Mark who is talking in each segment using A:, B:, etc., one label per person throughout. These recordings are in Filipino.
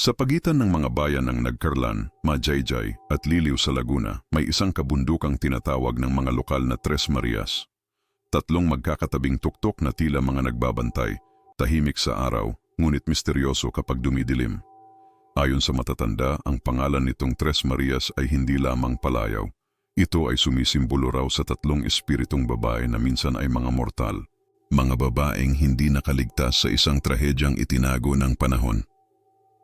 A: Sa pagitan ng mga bayan ng Nagkarlan, Majayjay at Liliw sa Laguna, may isang kabundukang tinatawag ng mga lokal na Tres Marias. Tatlong magkakatabing tuktok na tila mga nagbabantay, tahimik sa araw, ngunit misteryoso kapag dumidilim. Ayon sa matatanda, ang pangalan nitong Tres Marias ay hindi lamang palayaw. Ito ay sumisimbolo raw sa tatlong espiritong babae na minsan ay mga mortal. Mga babaeng hindi nakaligtas sa isang trahedyang itinago ng panahon.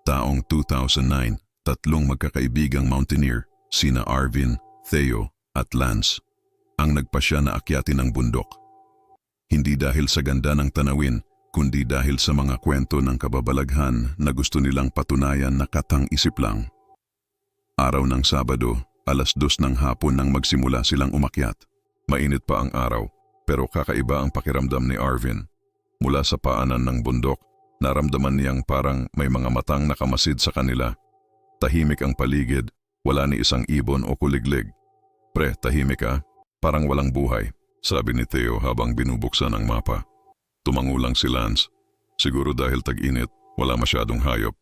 A: Taong 2009, tatlong magkakaibigang mountaineer, sina Arvin, Theo at Lance, ang nagpasya na akyatin ang bundok. Hindi dahil sa ganda ng tanawin, kundi dahil sa mga kwento ng kababalaghan na gusto nilang patunayan na katang-isip lang. Araw ng Sabado, alas dos ng hapon nang magsimula silang umakyat. Mainit pa ang araw, pero kakaiba ang pakiramdam ni Arvin. Mula sa paanan ng bundok, naramdaman niyang parang may mga matang nakamasid sa kanila. Tahimik ang paligid, wala ni isang ibon o kuliglig. Pre, tahimik ka, parang walang buhay, sabi ni Theo habang binubuksan ang mapa. Tumango lang si Lance. Siguro dahil tag-init, wala masyadong hayop.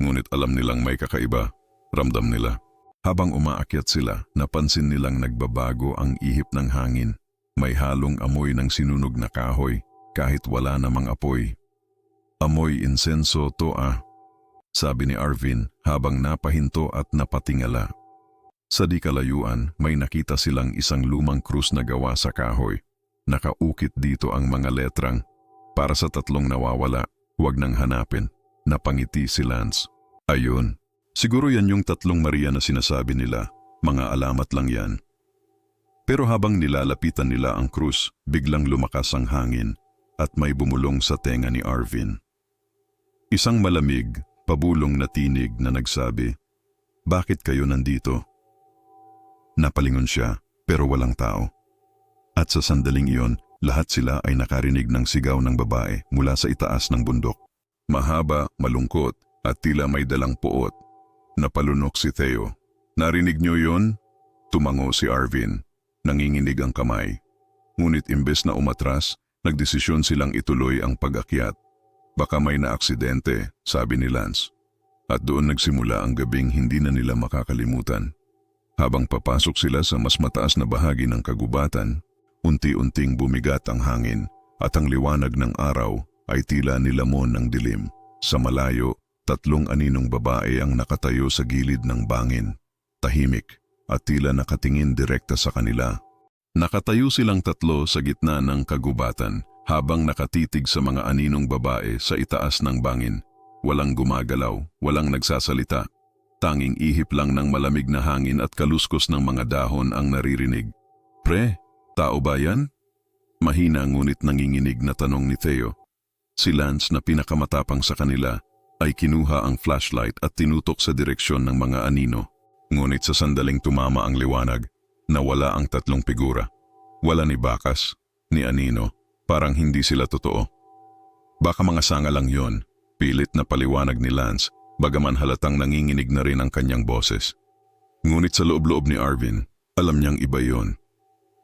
A: Ngunit alam nilang may kakaiba, ramdam nila. Habang umaakyat sila, napansin nilang nagbabago ang ihip ng hangin. May halong amoy ng sinunog na kahoy, kahit wala namang apoy. Amoy insenso to ah, sabi ni Arvin habang napahinto at napatingala. Sa di kalayuan, may nakita silang isang lumang krus na gawa sa kahoy. Nakaukit dito ang mga letrang. Para sa tatlong nawawala, huwag nang hanapin. Napangiti si Lance. Ayun, siguro yan yung tatlong Maria na sinasabi nila. Mga alamat lang yan. Pero habang nilalapitan nila ang krus, biglang lumakas ang hangin at may bumulong sa tenga ni Arvin. Isang malamig, pabulong na tinig na nagsabi, Bakit kayo nandito? Napalingon siya, pero walang tao. At sa sandaling iyon, lahat sila ay nakarinig ng sigaw ng babae mula sa itaas ng bundok. Mahaba, malungkot, at tila may dalang puot. Napalunok si Theo. Narinig niyo yon? Tumango si Arvin. Nanginginig ang kamay. Ngunit imbes na umatras, nagdesisyon silang ituloy ang pag-akyat. Baka may naaksidente, sabi ni Lance. At doon nagsimula ang gabing hindi na nila makakalimutan. Habang papasok sila sa mas mataas na bahagi ng kagubatan, unti-unting bumigat ang hangin at ang liwanag ng araw ay tila nilamon ng dilim. Sa malayo, tatlong aninong babae ang nakatayo sa gilid ng bangin, tahimik at tila nakatingin direkta sa kanila. Nakatayo silang tatlo sa gitna ng kagubatan habang nakatitig sa mga aninong babae sa itaas ng bangin. Walang gumagalaw, walang nagsasalita. Tanging ihip lang ng malamig na hangin at kaluskos ng mga dahon ang naririnig. Pre, tao ba yan? Mahina ngunit nanginginig na tanong ni Theo. Si Lance na pinakamatapang sa kanila ay kinuha ang flashlight at tinutok sa direksyon ng mga anino. Ngunit sa sandaling tumama ang liwanag, nawala ang tatlong figura. Wala ni Bakas, ni Anino, parang hindi sila totoo. Baka mga sanga lang yon, pilit na paliwanag ni Lance, bagaman halatang nanginginig na rin ang kanyang boses. Ngunit sa loob-loob ni Arvin, alam niyang iba yon.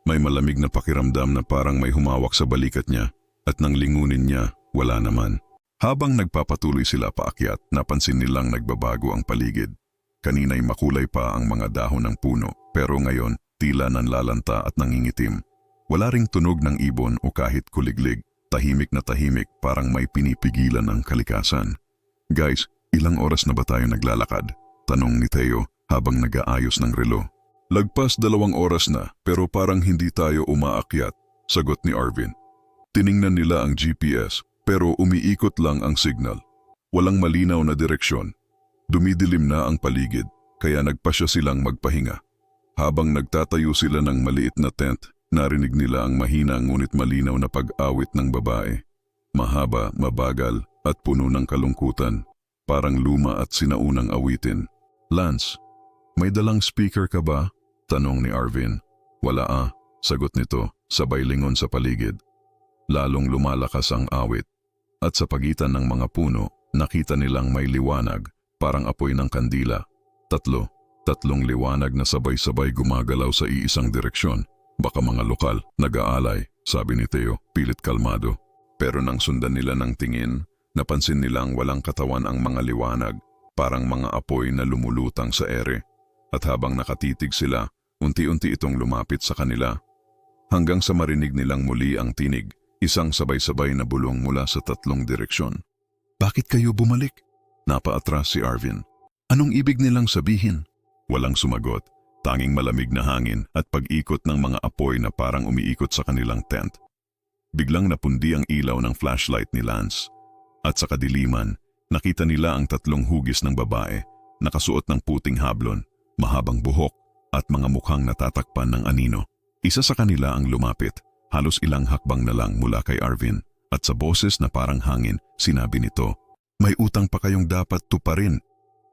A: May malamig na pakiramdam na parang may humawak sa balikat niya at nang lingunin niya, wala naman. Habang nagpapatuloy sila paakyat, napansin nilang nagbabago ang paligid. Kanina'y makulay pa ang mga dahon ng puno, pero ngayon tila nanlalanta at nangingitim. Wala ring tunog ng ibon o kahit kuliglig, tahimik na tahimik parang may pinipigilan ng kalikasan. Guys, ilang oras na ba tayo naglalakad? Tanong ni Theo habang nag-aayos ng relo. Lagpas dalawang oras na pero parang hindi tayo umaakyat, sagot ni Arvin. Tiningnan nila ang GPS pero umiikot lang ang signal. Walang malinaw na direksyon. Dumidilim na ang paligid kaya nagpasya silang magpahinga. Habang nagtatayo sila ng maliit na tent, narinig nila ang mahina ngunit malinaw na pag-awit ng babae. Mahaba, mabagal at puno ng kalungkutan. Parang luma at sinaunang awitin. Lance, may dalang speaker ka ba? Tanong ni Arvin. Wala ah, sagot nito, sabay lingon sa paligid. Lalong lumalakas ang awit. At sa pagitan ng mga puno, nakita nilang may liwanag, parang apoy ng kandila. Tatlo, tatlong liwanag na sabay-sabay gumagalaw sa iisang direksyon. Baka mga lokal, nag-aalay, sabi ni Theo, pilit kalmado. Pero nang sundan nila ng tingin, napansin nilang walang katawan ang mga liwanag. parang mga apoy na lumulutang sa ere. At habang nakatitig sila, unti-unti itong lumapit sa kanila. Hanggang sa marinig nilang muli ang tinig, isang sabay-sabay na bulong mula sa tatlong direksyon. Bakit kayo bumalik? Napaatras si Arvin. Anong ibig nilang sabihin? Walang sumagot, tanging malamig na hangin at pag-ikot ng mga apoy na parang umiikot sa kanilang tent. Biglang napundi ang ilaw ng flashlight ni Lance. At sa kadiliman, nakita nila ang tatlong hugis ng babae, nakasuot ng puting hablon, mahabang buhok at mga mukhang natatakpan ng anino. Isa sa kanila ang lumapit, halos ilang hakbang na lang mula kay Arvin, at sa boses na parang hangin, sinabi nito, May utang pa kayong dapat tuparin.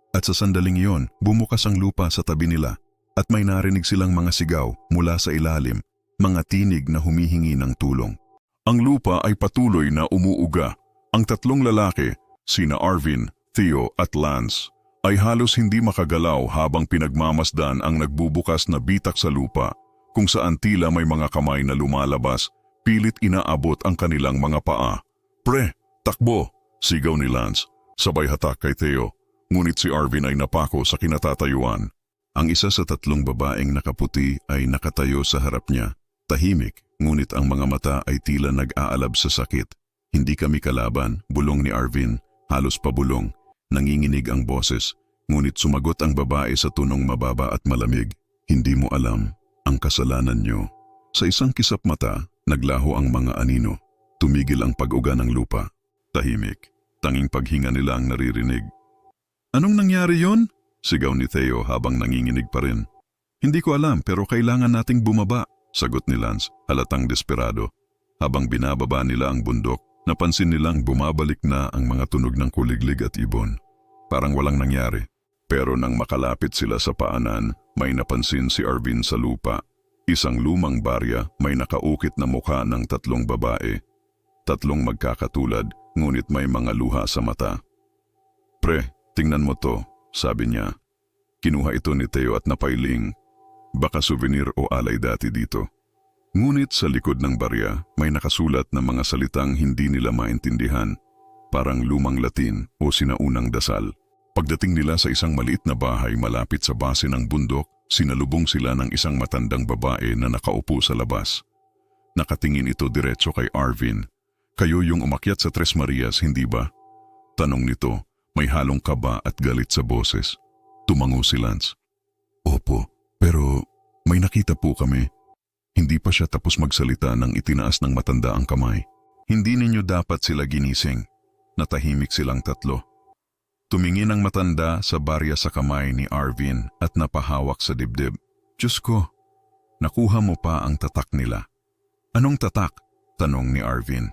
A: At sa sandaling iyon, bumukas ang lupa sa tabi nila at may narinig silang mga sigaw mula sa ilalim, mga tinig na humihingi ng tulong. Ang lupa ay patuloy na umuuga. Ang tatlong lalaki, sina Arvin, Theo at Lance, ay halos hindi makagalaw habang pinagmamasdan ang nagbubukas na bitak sa lupa kung saan tila may mga kamay na lumalabas, pilit inaabot ang kanilang mga paa. Pre, takbo! Sigaw ni Lance, sabay hatak kay Theo. Ngunit si Arvin ay napako sa kinatatayuan. Ang isa sa tatlong babaeng nakaputi ay nakatayo sa harap niya, tahimik ngunit ang mga mata ay tila nag-aalab sa sakit. Hindi kami kalaban, bulong ni Arvin, halos pabulong, nanginginig ang boses, ngunit sumagot ang babae sa tunong mababa at malamig. Hindi mo alam ang kasalanan nyo. Sa isang kisap mata, naglaho ang mga anino. Tumigil ang pag-uga ng lupa. Tahimik. Tanging paghinga nila ang naririnig. Anong nangyari yon? Sigaw ni Theo habang nanginginig pa rin. Hindi ko alam pero kailangan nating bumaba. Sagot ni Lance, halatang desperado. Habang binababa nila ang bundok, napansin nilang bumabalik na ang mga tunog ng kuliglig at ibon. Parang walang nangyari. Pero nang makalapit sila sa paanan, may napansin si Arvin sa lupa. Isang lumang barya may nakaukit na mukha ng tatlong babae. Tatlong magkakatulad, ngunit may mga luha sa mata. Pre, tingnan mo to, sabi niya. Kinuha ito ni Teo at napailing Baka souvenir o alay dati dito. Ngunit sa likod ng barya, may nakasulat na mga salitang hindi nila maintindihan, parang lumang Latin o sinaunang dasal. Pagdating nila sa isang maliit na bahay malapit sa base ng bundok, sinalubong sila ng isang matandang babae na nakaupo sa labas. Nakatingin ito diretso kay Arvin. Kayo yung umakyat sa Tres Marias, hindi ba? Tanong nito, may halong kaba at galit sa boses. Tumango si Lance. Opo, pero may nakita po kami. Hindi pa siya tapos magsalita nang itinaas ng matanda ang kamay. Hindi ninyo dapat sila ginising. Natahimik silang tatlo. Tumingin ang matanda sa barya sa kamay ni Arvin at napahawak sa dibdib. Diyos ko, nakuha mo pa ang tatak nila. Anong tatak? Tanong ni Arvin.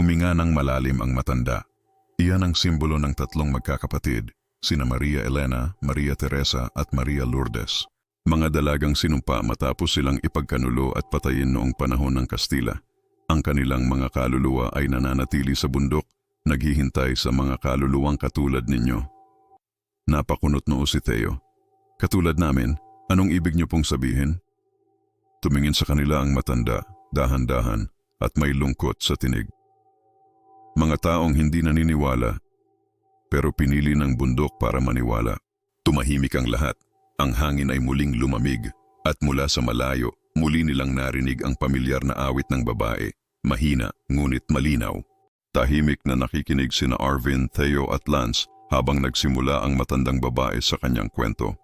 A: Huminga ng malalim ang matanda. Iyan ang simbolo ng tatlong magkakapatid, sina Maria Elena, Maria Teresa at Maria Lourdes. Mga dalagang sinumpa matapos silang ipagkanulo at patayin noong panahon ng Kastila. Ang kanilang mga kaluluwa ay nananatili sa bundok, naghihintay sa mga kaluluwang katulad ninyo. Napakunot noo si Theo. Katulad namin, anong ibig niyo pong sabihin? Tumingin sa kanila ang matanda, dahan-dahan, at may lungkot sa tinig. Mga taong hindi naniniwala, pero pinili ng bundok para maniwala. Tumahimik ang lahat ang hangin ay muling lumamig at mula sa malayo, muli nilang narinig ang pamilyar na awit ng babae, mahina ngunit malinaw. Tahimik na nakikinig sina Arvin, Theo at Lance habang nagsimula ang matandang babae sa kanyang kwento.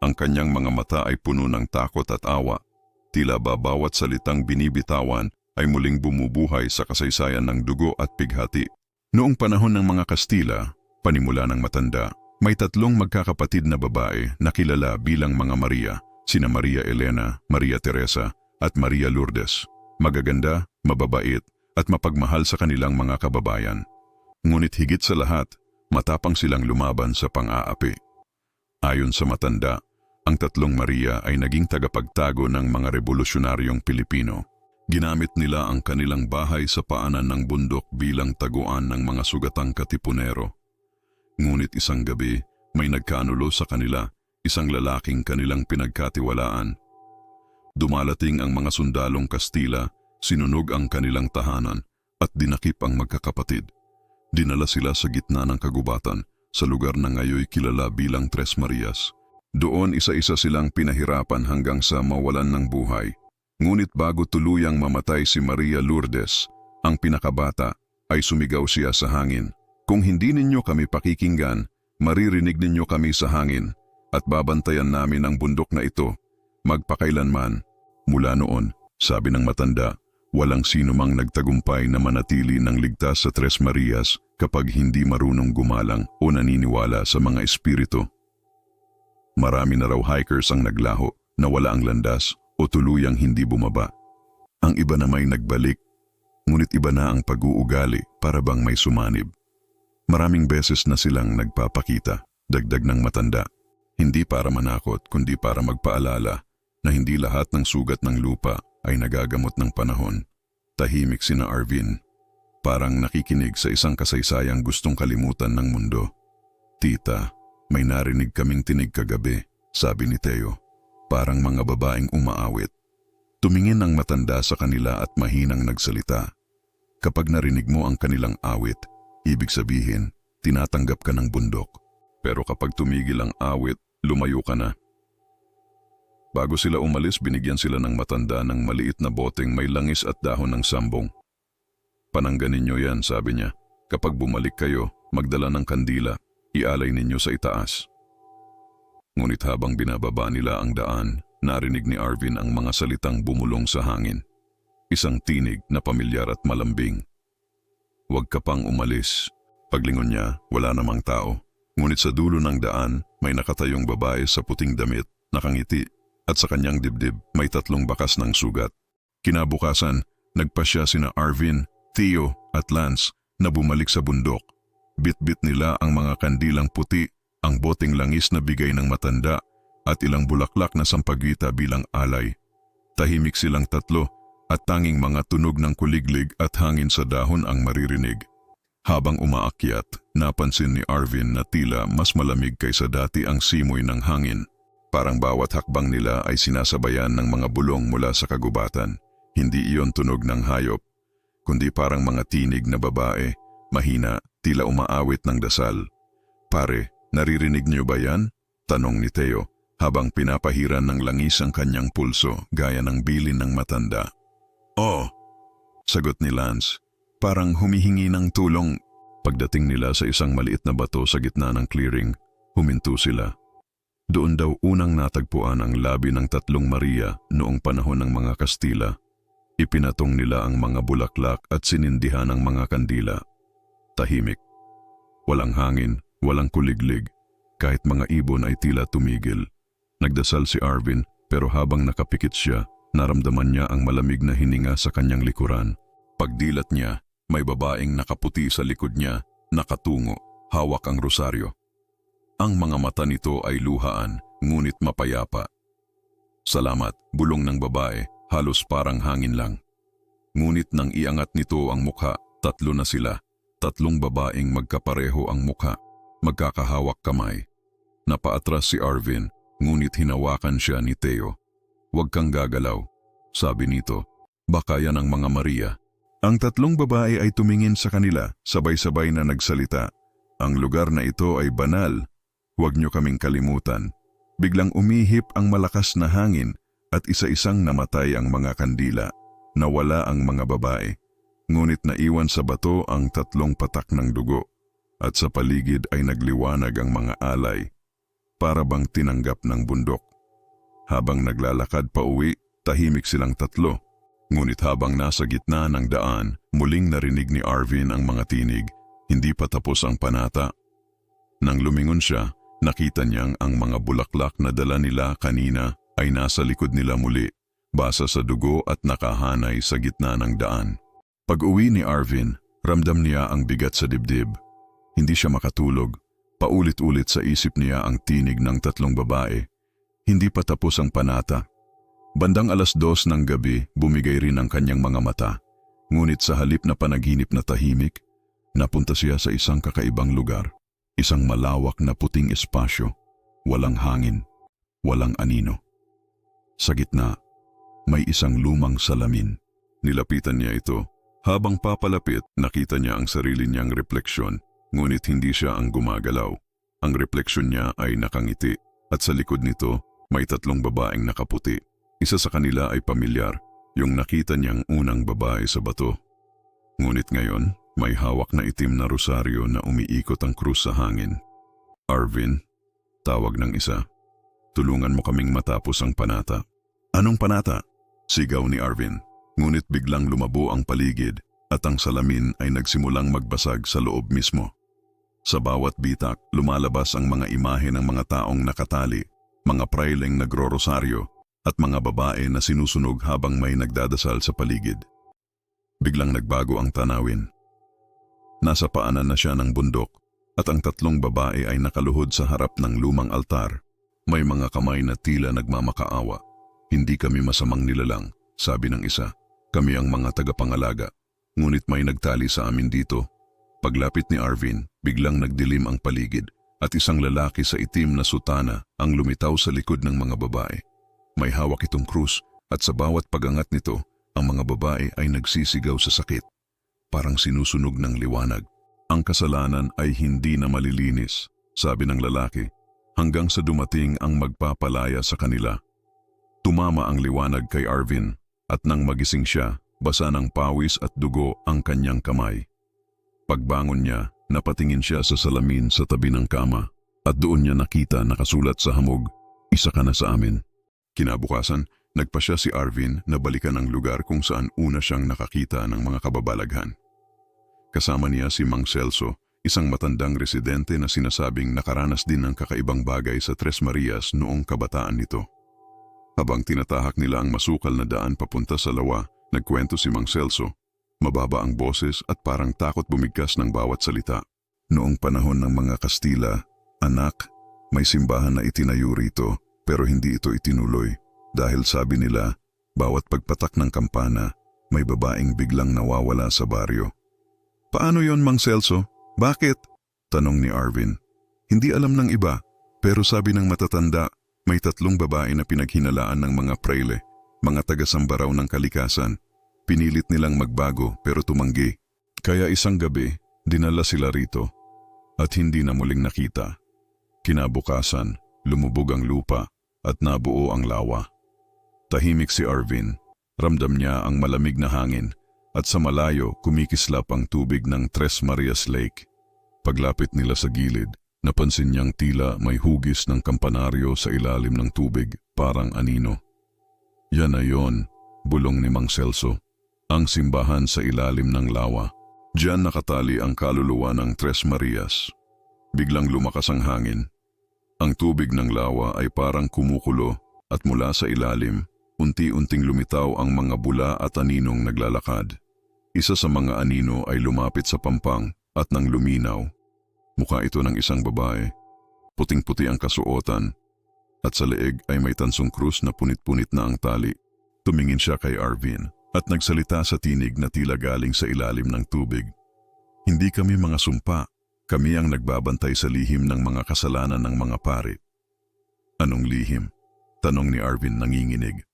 A: Ang kanyang mga mata ay puno ng takot at awa. Tila ba bawat salitang binibitawan ay muling bumubuhay sa kasaysayan ng dugo at pighati. Noong panahon ng mga Kastila, panimula ng matanda, may tatlong magkakapatid na babae na kilala bilang mga Maria, sina Maria Elena, Maria Teresa at Maria Lourdes. Magaganda, mababait at mapagmahal sa kanilang mga kababayan. Ngunit higit sa lahat, matapang silang lumaban sa pang-aapi. Ayon sa matanda, ang tatlong Maria ay naging tagapagtago ng mga revolusyonaryong Pilipino. Ginamit nila ang kanilang bahay sa paanan ng bundok bilang taguan ng mga sugatang katipunero Ngunit isang gabi, may nagkanulo sa kanila, isang lalaking kanilang pinagkatiwalaan. Dumalating ang mga sundalong Kastila, sinunog ang kanilang tahanan at dinakip ang magkakapatid. Dinala sila sa gitna ng kagubatan, sa lugar na ngayoy kilala bilang Tres Marias. Doon isa-isa silang pinahirapan hanggang sa mawalan ng buhay. Ngunit bago tuluyang mamatay si Maria Lourdes, ang pinakabata, ay sumigaw siya sa hangin. Kung hindi ninyo kami pakikinggan, maririnig ninyo kami sa hangin at babantayan namin ang bundok na ito magpakailanman. Mula noon, sabi ng matanda, walang sino mang nagtagumpay na manatili ng ligtas sa Tres Marias kapag hindi marunong gumalang o naniniwala sa mga espiritu. Marami na raw hikers ang naglaho na wala ang landas o tuluyang hindi bumaba. Ang iba na may nagbalik, ngunit iba na ang pag-uugali para bang may sumanib. Maraming beses na silang nagpapakita, dagdag ng matanda. Hindi para manakot kundi para magpaalala na hindi lahat ng sugat ng lupa ay nagagamot ng panahon. Tahimik sina Arvin, parang nakikinig sa isang kasaysayang gustong kalimutan ng mundo. Tita, may narinig kaming tinig kagabi, sabi ni Teo, parang mga babaeng umaawit. Tumingin ang matanda sa kanila at mahinang nagsalita. Kapag narinig mo ang kanilang awit, ibig sabihin, tinatanggap ka ng bundok. Pero kapag tumigil ang awit, lumayo ka na. Bago sila umalis, binigyan sila ng matanda ng maliit na boteng may langis at dahon ng sambong. Panangganin nyo yan, sabi niya. Kapag bumalik kayo, magdala ng kandila, ialay ninyo sa itaas. Ngunit habang binababa nila ang daan, narinig ni Arvin ang mga salitang bumulong sa hangin. Isang tinig na pamilyar at malambing. Huwag ka pang umalis. Paglingon niya, wala namang tao. Ngunit sa dulo ng daan, may nakatayong babae sa puting damit, nakangiti at sa kanyang dibdib may tatlong bakas ng sugat. Kinabukasan, nagpasya sina Arvin, Theo at Lance na bumalik sa bundok. Bit-bit nila ang mga kandilang puti, ang boteng langis na bigay ng matanda at ilang bulaklak na sampagita bilang alay. Tahimik silang tatlo at tanging mga tunog ng kuliglig at hangin sa dahon ang maririnig. Habang umaakyat, napansin ni Arvin na tila mas malamig kaysa dati ang simoy ng hangin. Parang bawat hakbang nila ay sinasabayan ng mga bulong mula sa kagubatan. Hindi iyon tunog ng hayop, kundi parang mga tinig na babae, mahina, tila umaawit ng dasal. Pare, naririnig niyo ba yan? Tanong ni Teo habang pinapahiran ng langis ang kanyang pulso gaya ng bilin ng matanda. Oh, sagot ni Lance. Parang humihingi ng tulong. Pagdating nila sa isang maliit na bato sa gitna ng clearing, huminto sila. Doon daw unang natagpuan ang labi ng tatlong Maria noong panahon ng mga Kastila. Ipinatong nila ang mga bulaklak at sinindihan ang mga kandila. Tahimik. Walang hangin, walang kuliglig. Kahit mga ibon ay tila tumigil. Nagdasal si Arvin pero habang nakapikit siya, naramdaman niya ang malamig na hininga sa kanyang likuran. Pagdilat niya, may babaeng nakaputi sa likod niya, nakatungo, hawak ang rosaryo. Ang mga mata nito ay luhaan, ngunit mapayapa. Salamat, bulong ng babae, halos parang hangin lang. Ngunit nang iangat nito ang mukha, tatlo na sila. Tatlong babaeng magkapareho ang mukha, magkakahawak kamay. Napaatras si Arvin, ngunit hinawakan siya ni Theo. Huwag kang gagalaw, sabi nito. Baka yan ang mga Maria. Ang tatlong babae ay tumingin sa kanila, sabay-sabay na nagsalita. Ang lugar na ito ay banal, Huwag niyo kaming kalimutan. Biglang umihip ang malakas na hangin at isa-isang namatay ang mga kandila. Nawala ang mga babae. Ngunit naiwan sa bato ang tatlong patak ng dugo at sa paligid ay nagliwanag ang mga alay para bang tinanggap ng bundok. Habang naglalakad pa uwi, tahimik silang tatlo. Ngunit habang nasa gitna ng daan, muling narinig ni Arvin ang mga tinig, hindi pa tapos ang panata. Nang lumingon siya, Nakita niyang ang mga bulaklak na dala nila kanina ay nasa likod nila muli, basa sa dugo at nakahanay sa gitna ng daan. Pag-uwi ni Arvin, ramdam niya ang bigat sa dibdib. Hindi siya makatulog. Paulit-ulit sa isip niya ang tinig ng tatlong babae. Hindi pa tapos ang panata. Bandang alas dos ng gabi, bumigay rin ang kanyang mga mata. Ngunit sa halip na panaginip na tahimik, napunta siya sa isang kakaibang lugar. Isang malawak na puting espasyo, walang hangin, walang anino. Sa gitna, may isang lumang salamin. Nilapitan niya ito. Habang papalapit, nakita niya ang sarili niyang refleksyon, ngunit hindi siya ang gumagalaw. Ang refleksyon niya ay nakangiti at sa likod nito may tatlong babaeng nakaputi. Isa sa kanila ay pamilyar, yung nakita niyang unang babae sa bato. Ngunit ngayon, may hawak na itim na rosaryo na umiikot ang krus sa hangin. Arvin, tawag ng isa. Tulungan mo kaming matapos ang panata. Anong panata? Sigaw ni Arvin. Ngunit biglang lumabo ang paligid at ang salamin ay nagsimulang magbasag sa loob mismo. Sa bawat bitak, lumalabas ang mga imahe ng mga taong nakatali, mga praileng nagro-rosaryo at mga babae na sinusunog habang may nagdadasal sa paligid. Biglang nagbago ang tanawin. Nasa paanan na siya ng bundok at ang tatlong babae ay nakaluhod sa harap ng lumang altar. May mga kamay na tila nagmamakaawa. Hindi kami masamang nilalang, sabi ng isa. Kami ang mga tagapangalaga. Ngunit may nagtali sa amin dito. Paglapit ni Arvin, biglang nagdilim ang paligid at isang lalaki sa itim na sutana ang lumitaw sa likod ng mga babae. May hawak itong krus at sa bawat pagangat nito, ang mga babae ay nagsisigaw sa sakit. Parang sinusunog ng liwanag. Ang kasalanan ay hindi na malilinis, sabi ng lalaki, hanggang sa dumating ang magpapalaya sa kanila. Tumama ang liwanag kay Arvin at nang magising siya, basa ng pawis at dugo ang kanyang kamay. Pagbangon niya, napatingin siya sa salamin sa tabi ng kama at doon niya nakita nakasulat sa hamog, isa ka na sa amin. Kinabukasan, nagpa siya si Arvin na balikan ang lugar kung saan una siyang nakakita ng mga kababalaghan. Kasama niya si Mang Celso, isang matandang residente na sinasabing nakaranas din ng kakaibang bagay sa Tres Marias noong kabataan nito. Habang tinatahak nila ang masukal na daan papunta sa lawa, nagkwento si Mang Celso. Mababa ang boses at parang takot bumigkas ng bawat salita. Noong panahon ng mga Kastila, anak, may simbahan na itinayo rito pero hindi ito itinuloy dahil sabi nila, bawat pagpatak ng kampana, may babaeng biglang nawawala sa baryo. Paano yon Mang Celso? Bakit? Tanong ni Arvin. Hindi alam ng iba, pero sabi ng matatanda, may tatlong babae na pinaghinalaan ng mga praile, mga taga-samba raw ng kalikasan. Pinilit nilang magbago pero tumanggi. Kaya isang gabi, dinala sila rito at hindi na muling nakita. Kinabukasan, lumubog ang lupa at nabuo ang lawa. Tahimik si Arvin, ramdam niya ang malamig na hangin at sa malayo kumikislap ang tubig ng Tres Marias Lake. Paglapit nila sa gilid, napansin niyang tila may hugis ng kampanaryo sa ilalim ng tubig parang anino. Yan na yon, bulong ni Mang Celso, ang simbahan sa ilalim ng lawa. Diyan nakatali ang kaluluwa ng Tres Marias. Biglang lumakas ang hangin. Ang tubig ng lawa ay parang kumukulo at mula sa ilalim, unti-unting lumitaw ang mga bula at aninong naglalakad. Isa sa mga anino ay lumapit sa pampang at nang luminaw. Mukha ito ng isang babae. Puting-puti ang kasuotan at sa leeg ay may tansong krus na punit-punit na ang tali. Tumingin siya kay Arvin at nagsalita sa tinig na tila galing sa ilalim ng tubig. Hindi kami mga sumpa, kami ang nagbabantay sa lihim ng mga kasalanan ng mga pari. Anong lihim? Tanong ni Arvin nanginginig.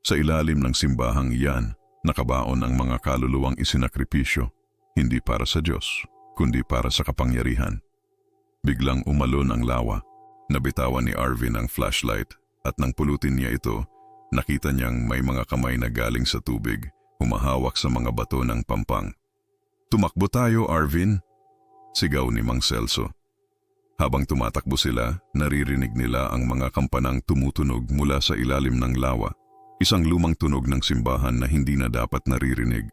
A: Sa ilalim ng simbahang iyan, Nakabaon ang mga kaluluwang isinakripisyo, hindi para sa Diyos, kundi para sa kapangyarihan. Biglang umalon ang lawa. Nabitawan ni Arvin ang flashlight at nang pulutin niya ito, nakita niyang may mga kamay na galing sa tubig, humahawak sa mga bato ng pampang. Tumakbo tayo, Arvin! Sigaw ni Mang Celso. Habang tumatakbo sila, naririnig nila ang mga kampanang tumutunog mula sa ilalim ng lawa Isang lumang tunog ng simbahan na hindi na dapat naririnig.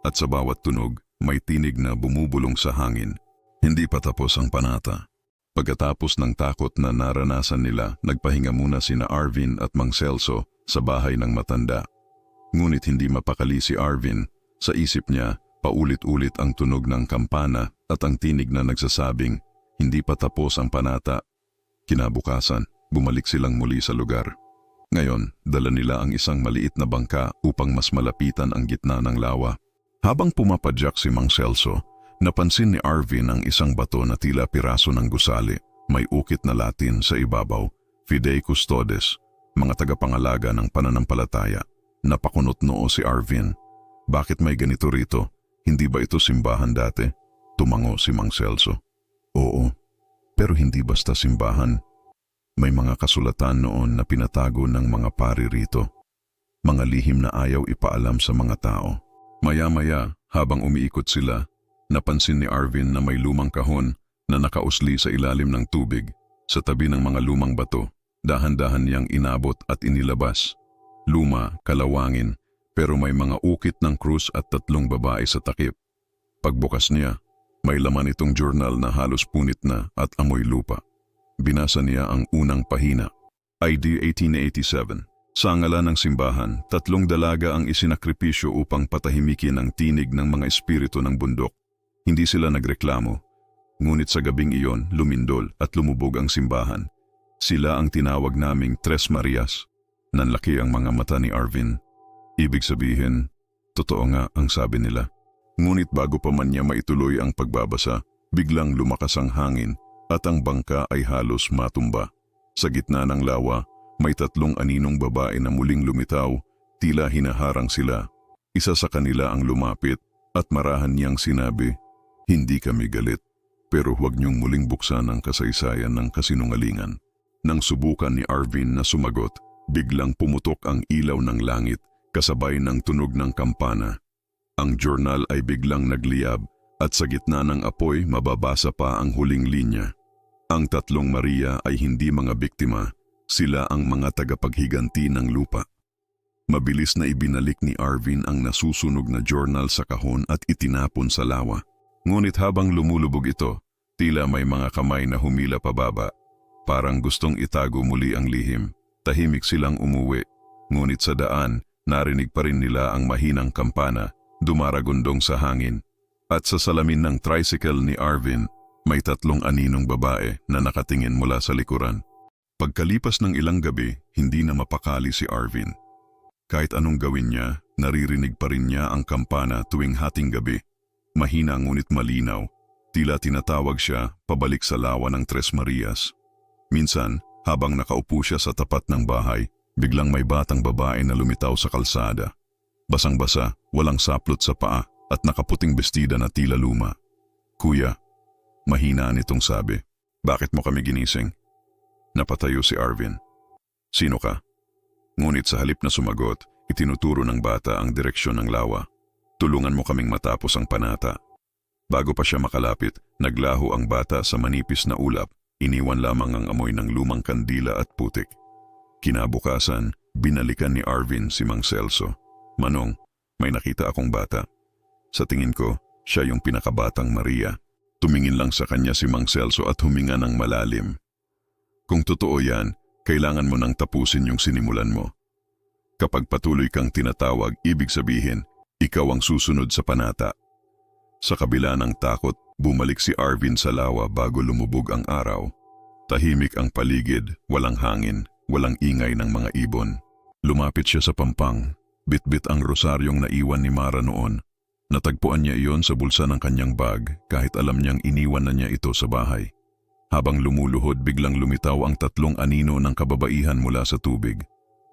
A: At sa bawat tunog, may tinig na bumubulong sa hangin. Hindi pa tapos ang panata. Pagkatapos ng takot na naranasan nila, nagpahinga muna sina Arvin at Mang Celso sa bahay ng matanda. Ngunit hindi mapakali si Arvin. Sa isip niya, paulit-ulit ang tunog ng kampana at ang tinig na nagsasabing, hindi pa tapos ang panata. Kinabukasan, bumalik silang muli sa lugar. Ngayon, dala nila ang isang maliit na bangka upang mas malapitan ang gitna ng lawa. Habang pumapadyak si Mang Celso, napansin ni Arvin ang isang bato na tila piraso ng gusali. May ukit na Latin sa ibabaw, Fidei Custodes, mga tagapangalaga ng pananampalataya. Napakunot noo si Arvin. Bakit may ganito rito? Hindi ba ito simbahan dati? Tumango si Mang Celso. Oo. pero hindi basta simbahan. May mga kasulatan noon na pinatago ng mga pari rito. Mga lihim na ayaw ipaalam sa mga tao. Maya-maya, habang umiikot sila, napansin ni Arvin na may lumang kahon na nakausli sa ilalim ng tubig sa tabi ng mga lumang bato. Dahan-dahan niyang inabot at inilabas. Luma, kalawangin, pero may mga ukit ng krus at tatlong babae sa takip. Pagbukas niya, may laman itong journal na halos punit na at amoy lupa. Binasa niya ang unang pahina. ID 1887 Sa ngalan ng simbahan, tatlong dalaga ang isinakripisyo upang patahimikin ang tinig ng mga espiritu ng bundok. Hindi sila nagreklamo. Ngunit sa gabing iyon, lumindol at lumubog ang simbahan. Sila ang tinawag naming Tres Marias. Nanlaki ang mga mata ni Arvin. Ibig sabihin, totoo nga ang sabi nila. Ngunit bago pa man niya maituloy ang pagbabasa, biglang lumakas ang hangin at ang bangka ay halos matumba. Sa gitna ng lawa, may tatlong aninong babae na muling lumitaw, tila hinaharang sila. Isa sa kanila ang lumapit at marahan niyang sinabi, Hindi kami galit, pero huwag niyong muling buksan ang kasaysayan ng kasinungalingan. Nang subukan ni Arvin na sumagot, biglang pumutok ang ilaw ng langit kasabay ng tunog ng kampana. Ang journal ay biglang nagliyab at sa gitna ng apoy mababasa pa ang huling linya. Ang tatlong Maria ay hindi mga biktima, sila ang mga tagapaghiganti ng lupa. Mabilis na ibinalik ni Arvin ang nasusunog na journal sa kahon at itinapon sa lawa. Ngunit habang lumulubog ito, tila may mga kamay na humila pababa. Parang gustong itago muli ang lihim. Tahimik silang umuwi. Ngunit sa daan, narinig pa rin nila ang mahinang kampana, dumaragundong sa hangin. At sa salamin ng tricycle ni Arvin, may tatlong aninong babae na nakatingin mula sa likuran. Pagkalipas ng ilang gabi, hindi na mapakali si Arvin. Kahit anong gawin niya, naririnig pa rin niya ang kampana tuwing hating gabi. Mahina ngunit malinaw, tila tinatawag siya pabalik sa lawa ng Tres Marias. Minsan, habang nakaupo siya sa tapat ng bahay, biglang may batang babae na lumitaw sa kalsada. Basang-basa, walang saplot sa paa at nakaputing bestida na tila luma. Kuya, mahina nitong sabi, bakit mo kami ginising? Napatayo si Arvin. Sino ka? Ngunit sa halip na sumagot, itinuturo ng bata ang direksyon ng lawa. Tulungan mo kaming matapos ang panata. Bago pa siya makalapit, naglaho ang bata sa manipis na ulap Iniwan lamang ang amoy ng lumang kandila at putik. Kinabukasan, binalikan ni Arvin si Mang Celso. Manong, may nakita akong bata. Sa tingin ko, siya yung pinakabatang Maria. Tumingin lang sa kanya si Mang Celso at huminga ng malalim. Kung totoo yan, kailangan mo nang tapusin yung sinimulan mo. Kapag patuloy kang tinatawag, ibig sabihin, ikaw ang susunod sa panata. Sa kabila ng takot, bumalik si Arvin sa lawa bago lumubog ang araw. Tahimik ang paligid, walang hangin, walang ingay ng mga ibon. Lumapit siya sa pampang, bitbit ang rosaryong naiwan ni Mara noon. Natagpuan niya iyon sa bulsa ng kanyang bag kahit alam niyang iniwan na niya ito sa bahay. Habang lumuluhod biglang lumitaw ang tatlong anino ng kababaihan mula sa tubig.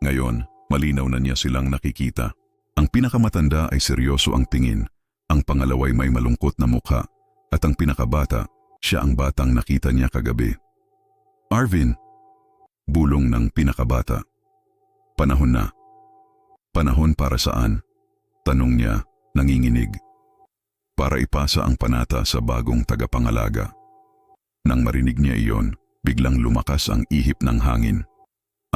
A: Ngayon, malinaw na niya silang nakikita. Ang pinakamatanda ay seryoso ang tingin ang pangalaway may malungkot na mukha at ang pinakabata, siya ang batang nakita niya kagabi. Arvin, bulong ng pinakabata. Panahon na. Panahon para saan? Tanong niya, nanginginig. Para ipasa ang panata sa bagong tagapangalaga. Nang marinig niya iyon, biglang lumakas ang ihip ng hangin.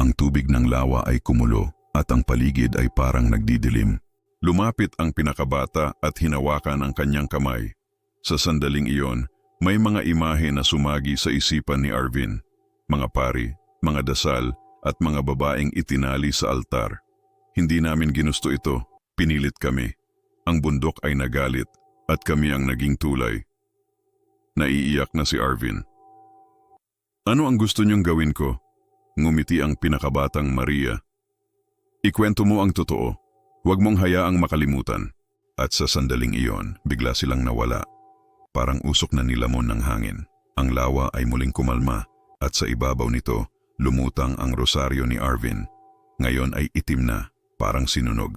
A: Ang tubig ng lawa ay kumulo at ang paligid ay parang nagdidilim. Lumapit ang pinakabata at hinawakan ang kanyang kamay. Sa sandaling iyon, may mga imahe na sumagi sa isipan ni Arvin. Mga pari, mga dasal, at mga babaeng itinali sa altar. Hindi namin ginusto ito, pinilit kami. Ang bundok ay nagalit at kami ang naging tulay. Naiiyak na si Arvin. Ano ang gusto niyong gawin ko? Ngumiti ang pinakabatang Maria. Ikwento mo ang totoo. Huwag mong hayaang makalimutan. At sa sandaling iyon, bigla silang nawala. Parang usok na nilamon ng hangin. Ang lawa ay muling kumalma at sa ibabaw nito, lumutang ang rosaryo ni Arvin. Ngayon ay itim na, parang sinunog.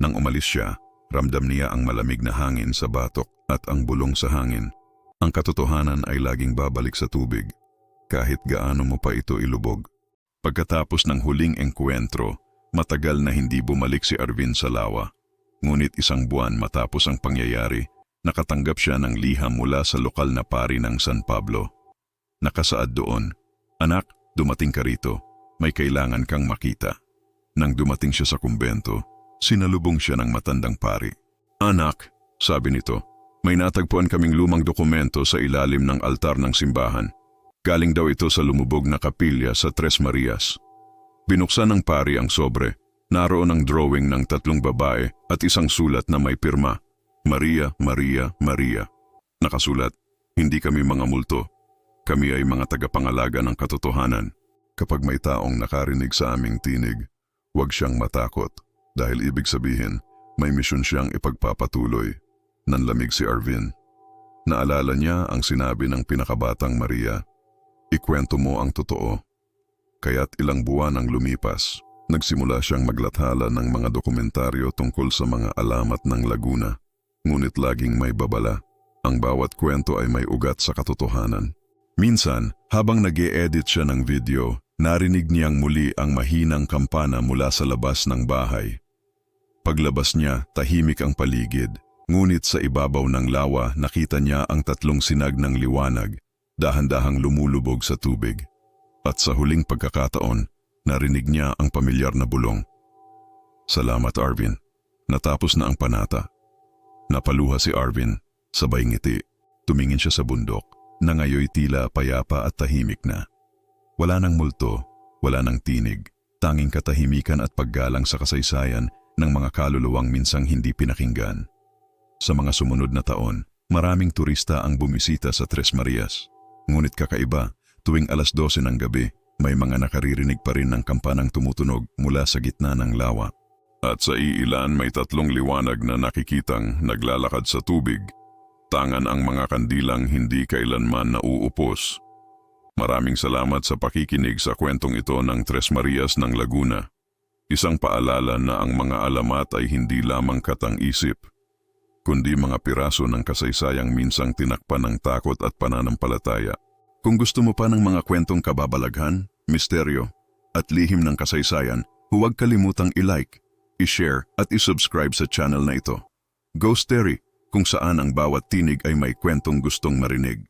A: Nang umalis siya, ramdam niya ang malamig na hangin sa batok at ang bulong sa hangin. Ang katotohanan ay laging babalik sa tubig. kahit gaano mo pa ito ilubog. Pagkatapos ng huling engkwentro, matagal na hindi bumalik si Arvin sa lawa. Ngunit isang buwan matapos ang pangyayari, nakatanggap siya ng liham mula sa lokal na pari ng San Pablo. Nakasaad doon, Anak, dumating ka rito. May kailangan kang makita. Nang dumating siya sa kumbento, sinalubong siya ng matandang pari. Anak, sabi nito, may natagpuan kaming lumang dokumento sa ilalim ng altar ng simbahan. Galing daw ito sa lumubog na kapilya sa Tres Marias. Binuksan ng pari ang sobre. Naroon ang drawing ng tatlong babae at isang sulat na may pirma. Maria, Maria, Maria. Nakasulat, hindi kami mga multo. Kami ay mga tagapangalaga ng katotohanan. Kapag may taong nakarinig sa aming tinig, huwag siyang matakot dahil ibig sabihin may misyon siyang ipagpapatuloy. Nanlamig si Arvin. Naalala niya ang sinabi ng pinakabatang Maria, Ikwento mo ang totoo. Kaya't ilang buwan ang lumipas, nagsimula siyang maglathala ng mga dokumentaryo tungkol sa mga alamat ng Laguna. Ngunit laging may babala. Ang bawat kwento ay may ugat sa katotohanan. Minsan, habang nag edit siya ng video, narinig niyang muli ang mahinang kampana mula sa labas ng bahay. Paglabas niya, tahimik ang paligid. Ngunit sa ibabaw ng lawa, nakita niya ang tatlong sinag ng liwanag, dahan-dahang lumulubog sa tubig. At sa huling pagkakataon, narinig niya ang pamilyar na bulong. Salamat Arvin. Natapos na ang panata. Napaluha si Arvin, sabay ngiti. Tumingin siya sa bundok, na ngayoy tila payapa at tahimik na. Wala nang multo, wala nang tinig, tanging katahimikan at paggalang sa kasaysayan ng mga kaluluwang minsang hindi pinakinggan. Sa mga sumunod na taon, maraming turista ang bumisita sa Tres Marias. Ngunit kakaiba, tuwing alas 12 ng gabi, may mga nakaririnig pa rin ng kampanang tumutunog mula sa gitna ng lawa. At sa iilan may tatlong liwanag na nakikitang naglalakad sa tubig. Tangan ang mga kandilang hindi kailanman nauupos. Maraming salamat sa pakikinig sa kwentong ito ng Tres Marias ng Laguna. Isang paalala na ang mga alamat ay hindi lamang katang-isip, kundi mga piraso ng kasaysayang minsang tinakpan ng takot at pananampalataya. Kung gusto mo pa ng mga kwentong kababalaghan, misteryo, at lihim ng kasaysayan, huwag kalimutang i-like, i-share at i-subscribe sa channel na ito. Ghost Terry, kung saan ang bawat tinig ay may kwentong gustong marinig.